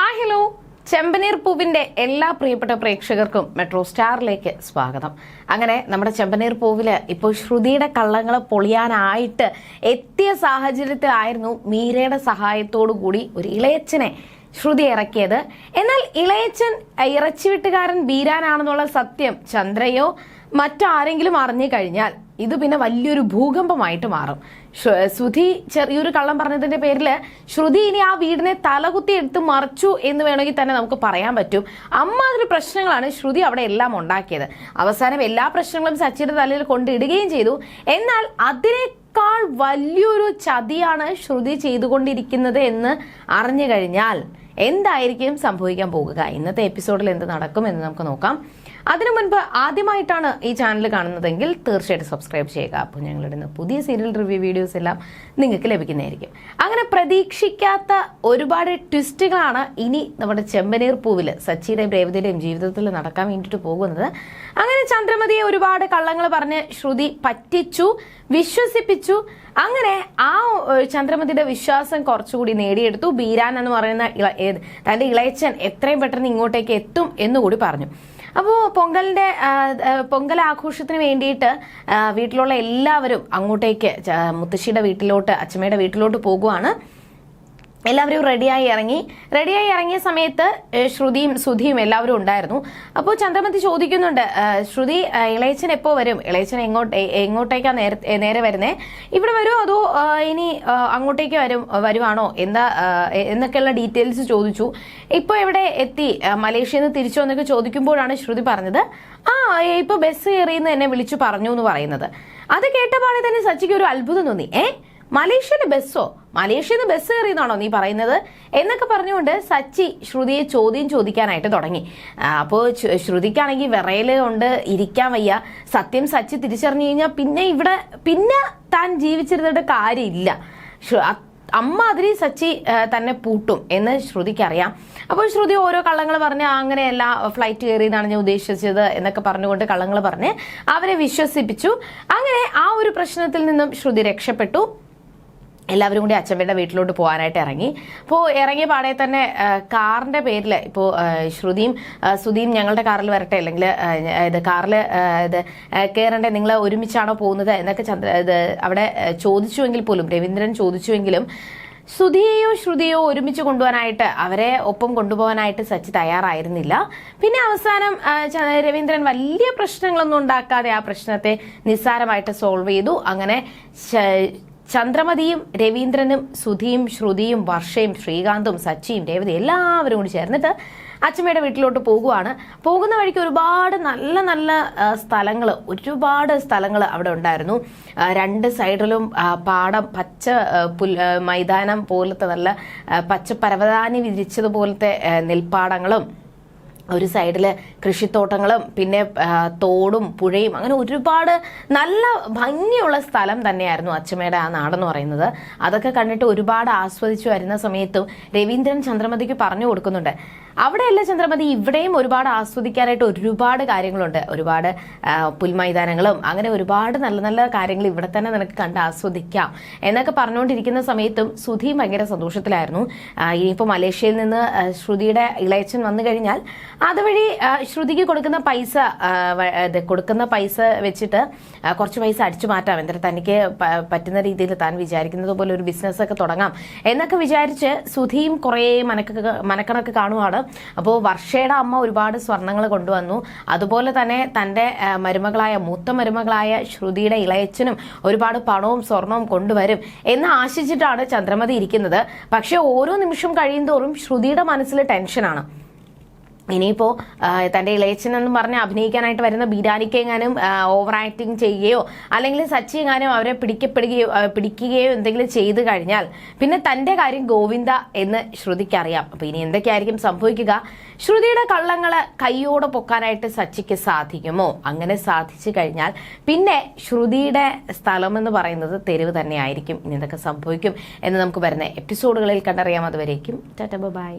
Hi hello. ചെമ്പനീർ പൂവിന്റെ എല്ലാ പ്രിയപ്പെട്ട പ്രേക്ഷകർക്കും മെട്രോ സ്റ്റാറിലേക്ക് സ്വാഗതം. അങ്ങനെ നമ്മുടെ ചെമ്പനീർ പൂവിൽ ഇപ്പോൾ ശ്രുതിയുടെ കള്ളങ്ങൾ പൊളിയാനായിട്ട് എത്തിയ സാഹചര്യത്തിലായിരുന്നു മീരയുടെ സഹായത്തോടു കൂടി ഒരു ഇളയച്ചനെ ശ്രുതി ഇറക്കിയത്. എന്നാൽ ഇളയച്ചൻ ഇറച്ചിവിട്ടുകാരൻ ബീരാനാണെന്നുള്ള സത്യം ചന്ദ്രയോ മറ്റാരെങ്കിലും അറിഞ്ഞു കഴിഞ്ഞാൽ ഇത് പിന്നെ വലിയൊരു ഭൂകമ്പമായിട്ട് മാറും. ശ്രുതി ചെറിയൊരു കള്ളം പറഞ്ഞതിന്റെ പേരിൽ ശ്രുതി ഇനി ആ വീടിനെ തലകുത്തി എടുത്ത് മറിച്ചു എന്ന് വേണമെങ്കിൽ തന്നെ നമുക്ക് പറയാൻ പറ്റും. അമ്മാതിരി പ്രശ്നങ്ങളാണ്. ശ്രുതി അവിടെ എല്ലാം ഉണ്ടാക്കിയത്. അവസാനം എല്ലാ പ്രശ്നങ്ങളും സച്ചിന്റെ തലയിൽ കൊണ്ടിടുകയും ചെയ്തു. എന്നാൽ അതിനേക്കാൾ വലിയൊരു ചതിയാണ് ശ്രുതി ചെയ്തുകൊണ്ടിരിക്കുന്നത് എന്ന് അറിഞ്ഞു കഴിഞ്ഞാൽ എന്തായിരിക്കും സംഭവിക്കാൻ പോകുക? ഇന്നത്തെ എപ്പിസോഡിൽ എന്ത് നടക്കും എന്ന് നമുക്ക് നോക്കാം. അതിനു മുൻപ് ആദ്യമായിട്ടാണ് ഈ ചാനൽ കാണുന്നതെങ്കിൽ തീർച്ചയായിട്ടും സബ്സ്ക്രൈബ് ചെയ്യുക. അപ്പോൾ ഞങ്ങളിടുന്ന പുതിയ സീരിയൽ റിവ്യൂ വീഡിയോസ് എല്ലാം നിങ്ങൾക്ക് ലഭിക്കുന്നതായിരിക്കും. അങ്ങനെ പ്രതീക്ഷിക്കാത്ത ഒരുപാട് ട്വിസ്റ്റുകളാണ് ഇനി നമ്മുടെ ചെമ്പനീർ പൂവിൽ സച്ചിയുടെയും രേവതിയുടെയും ജീവിതത്തിൽ നടക്കാൻ വേണ്ടിയിട്ട് പോകുന്നത്. അങ്ങനെ ചന്ദ്രമതിയെ ഒരുപാട് കള്ളങ്ങൾ പറഞ്ഞ് ശ്രുതി പറ്റിച്ചു വിശ്വസിപ്പിച്ചു. അങ്ങനെ ആ ചന്ദ്രമതിയുടെ വിശ്വാസം കുറച്ചുകൂടി നേടിയെടുത്തു. ബീരാൻ എന്ന് പറയുന്ന തന്റെ ഇളയച്ചൻ എത്രയും പെട്ടെന്ന് ഇങ്ങോട്ടേക്ക് എത്തും എന്നുകൂടി പറഞ്ഞു. അപ്പോൾ ആ, പൊങ്കൽ ആഘോഷത്തിന് വേണ്ടിയിട്ട് വീട്ടിലുള്ള എല്ലാവരും അങ്ങോട്ടേക്ക് മുത്തശ്ശിയുടെ വീട്ടിലോട്ട് അച്ഛമ്മയുടെ വീട്ടിലോട്ട് പോകുവാണ്. എല്ലാവരും റെഡിയായി ഇറങ്ങി. റെഡിയായി ഇറങ്ങിയ സമയത്ത് ശ്രുതിയും സുധിയും എല്ലാവരും ഉണ്ടായിരുന്നു. അപ്പോൾ ചന്ദ്രമതി ചോദിക്കുന്നുണ്ട് ശ്രുതി ഏഹ്, ഇളയച്ചൻ എപ്പോൾ വരും? ഇളയച്ചൻ എങ്ങോട്ട് എങ്ങോട്ടേക്കാ നേരെ നേരെ വരുന്നേ? ഇവിടെ വരുമോ അതോ ഇനി ഏഹ്, അങ്ങോട്ടേക്ക് വരും വരുവാണോ? എന്താ ഏഹ്, എന്നൊക്കെയുള്ള ഡീറ്റെയിൽസ് ചോദിച്ചു. ഇപ്പോൾ എവിടെ എത്തി? ഏഹ്, മലേഷ്യയിൽ നിന്ന് തിരിച്ചു എന്നൊക്കെ ചോദിക്കുമ്പോഴാണ് ശ്രുതി പറഞ്ഞത്. ആ ഇപ്പോൾ ബസ് കയറിയെന്ന് എന്നെ വിളിച്ചു പറഞ്ഞു എന്ന് പറയുന്നത്. അത് കേട്ടപാടെ തന്നെ സച്ചിക്ക് ഒരു അത്ഭുതം തോന്നി. ഏ മലേഷ്യയിലെ ബസ്സോ? മലേഷ്യയിൽ ബസ് കയറിയെന്നാണോ നീ പറയുന്നത്? എന്നൊക്കെ പറഞ്ഞുകൊണ്ട് സച്ചി ശ്രുതിയെ ചോദ്യം ചോദിക്കാനായിട്ട് തുടങ്ങി. അപ്പോൾ ശ്രുതിക്കാണെങ്കിൽ വിറയൽ കൊണ്ട് ഇരിക്കാൻ വയ്യ. സത്യം സച്ചി തിരിച്ചറിഞ്ഞു കഴിഞ്ഞാൽ പിന്നെ ഇവിടെ പിന്നെ താൻ ജീവിച്ചിരുന്നിട്ട് കാര്യമില്ല. അമ്മാതിരി സച്ചി തന്നെ പൂട്ടും എന്ന് ശ്രുതിക്കറിയാം. അപ്പോൾ ശ്രുതി ഓരോ കള്ളങ്ങൾ പറഞ്ഞ് അങ്ങനെയല്ല ഫ്ലൈറ്റ് കയറിയെന്നാണ് ഞാൻ ഉദ്ദേശിച്ചത് എന്നൊക്കെ പറഞ്ഞുകൊണ്ട് കള്ളങ്ങൾ പറഞ്ഞ് അവരെ വിശ്വസിപ്പിച്ചു. അങ്ങനെ ആ ഒരു പ്രശ്നത്തിൽ നിന്നും ശ്രുതി രക്ഷപ്പെട്ടു. എല്ലാവരും കൂടി അച്ഛമ്മയുടെ വീട്ടിലോട്ട് പോകാനായിട്ട് ഇറങ്ങി. അപ്പോൾ ഇറങ്ങിയ പാടെ തന്നെ കാറിന്റെ പേരിൽ ഇപ്പോൾ ശ്രുതിയും സുധീം ഞങ്ങളുടെ കാറിൽ വരട്ടെ അല്ലെങ്കിൽ ഇത് കാറിൽ ഇത് കയറണ്ടേ നിങ്ങൾ ഒരുമിച്ചാണോ പോകുന്നത് എന്നൊക്കെ ചന്ദ്ര ഇത് അവിടെ ചോദിച്ചുവെങ്കിൽ പോലും രവീന്ദ്രൻ ചോദിച്ചുവെങ്കിലും സുധിയെയോ ശ്രുതിയോ ഒരുമിച്ച് കൊണ്ടുപോകാനായിട്ട് അവരെ ഒപ്പം കൊണ്ടുപോകാനായിട്ട് സച്ചി തയ്യാറായിരുന്നില്ല. പിന്നെ അവസാനം രവീന്ദ്രൻ വലിയ പ്രശ്നങ്ങളൊന്നും ഉണ്ടാക്കാതെ ആ പ്രശ്നത്തെ നിസ്സാരമായിട്ട് സോൾവ് ചെയ്തു. അങ്ങനെ ചന്ദ്രമതിയും രവീന്ദ്രനും സുധിയും ശ്രുതിയും വർഷയും ശ്രീകാന്തും സച്ചിയും രേവതി എല്ലാവരും കൂടി ചേർന്നിട്ട് അച്ഛമ്മയുടെ വീട്ടിലോട്ട് പോകുവാണ്. പോകുന്ന വഴിക്ക് ഒരുപാട് നല്ല നല്ല സ്ഥലങ്ങൾ ഒരുപാട് സ്ഥലങ്ങൾ അവിടെ ഉണ്ടായിരുന്നു. രണ്ട് സൈഡിലും പാടം പച്ച പുൽ മൈതാനം പോലത്തെ നല്ല പച്ച പരവതാനി വിരിച്ചതുപോലത്തെ നെൽപ്പാടങ്ങളും ഒരു സൈഡിൽ കൃഷിത്തോട്ടങ്ങളും പിന്നെ തോടും പുഴയും അങ്ങനെ ഒരുപാട് നല്ല ഭംഗിയുള്ള സ്ഥലം തന്നെയായിരുന്നു അച്ചമ്മയുടെ ആ നാടെന്ന് പറയുന്നത്. അതൊക്കെ കണ്ടിട്ട് ഒരുപാട് ആസ്വദിച്ചു വരുന്ന സമയത്തും രവീന്ദ്രൻ ചന്ദ്രമതിക്ക് പറഞ്ഞു കൊടുക്കുന്നുണ്ട്. അവിടെയല്ല ചന്ദ്രമതി? ഇവിടെയും ഒരുപാട് ആസ്വദിക്കാനായിട്ട് ഒരുപാട് കാര്യങ്ങളുണ്ട്. ഒരുപാട് പുൽമൈതാനങ്ങളും അങ്ങനെ ഒരുപാട് നല്ല നല്ല കാര്യങ്ങൾ ഇവിടെ തന്നെ നിനക്ക് കണ്ട് ആസ്വദിക്കാം എന്നൊക്കെ പറഞ്ഞുകൊണ്ടിരിക്കുന്ന സമയത്തും സുധിയും ഭയങ്കര സന്തോഷത്തിലായിരുന്നു. ഇനിയിപ്പോൾ മലേഷ്യയിൽ നിന്ന് ശ്രുതിയുടെ ഇളയച്ചൻ വന്നു കഴിഞ്ഞാൽ അതുവഴി ശ്രുതിക്ക് കൊടുക്കുന്ന പൈസ കൊടുക്കുന്ന പൈസ വെച്ചിട്ട് കുറച്ച് പൈസ അടിച്ചു മാറ്റാം. എന്നിട്ട് തനിക്ക് പറ്റുന്ന രീതിയിൽ താൻ വിചാരിക്കുന്നത് പോലെ ഒരു ബിസിനസ് ഒക്കെ തുടങ്ങാം. എന്നൊക്കെ വിചാരിച്ച് സുധിയും കുറേ മനക്ക മനക്കണക്ക് കാണുവാണ്. അപ്പോൾ വർഷയുടെ അമ്മ ഒരുപാട് സ്വർണങ്ങൾ കൊണ്ടുവന്നു. അതുപോലെ തന്നെ തന്റെ മരുമകളായ മൂത്ത മരുമകളായ ശ്രുതിയുടെ ഇളയച്ചനും ഒരുപാട് പണവും സ്വർണവും കൊണ്ടുവരും എന്ന് ആശിച്ചിട്ടാണ് ചന്ദ്രമതി ഇരിക്കുന്നത്. പക്ഷേ ഓരോ നിമിഷം കഴിയും തോറും ശ്രുതിയുടെ മനസ്സിൽ ടെൻഷനാണ്. ഇനിയിപ്പോൾ തന്റെ ഇളയച്ചൻ എന്ന് പറഞ്ഞ് അഭിനയിക്കാനായിട്ട് വരുന്ന ബീരാനിക്കെങ്ങാനും ഓവർ ആക്ടിങ് ചെയ്യുകയോ അല്ലെങ്കിൽ സച്ചി എങ്ങാനും അവരെ പിടിക്കപ്പെടുകയോ പിടിക്കുകയോ എന്തെങ്കിലും ചെയ്തു കഴിഞ്ഞാൽ പിന്നെ തന്റെ കാര്യം ഗോവിന്ദ എന്ന് ശ്രുതിക്കറിയാം അപ്പോൾ ഇനി എന്തൊക്കെയായിരിക്കും സംഭവിക്കുക? ശ്രുതിയുടെ കള്ളങ്ങൾ കൈയോടെ പൊക്കാനായിട്ട് സച്ചിക്ക് സാധിക്കുമോ? അങ്ങനെ സാധിച്ചു കഴിഞ്ഞാൽ പിന്നെ ശ്രുതിയുടെ സ്ഥലം എന്ന് പറയുന്നത് തെരുവ് തന്നെയായിരിക്കും. ഇനി എന്തൊക്കെ സംഭവിക്കും എന്ന് നമുക്ക് വരുന്ന എപ്പിസോഡുകളിൽ കണ്ടറിയാം. അതുവരേക്കും ടാറ്റ ബൈ.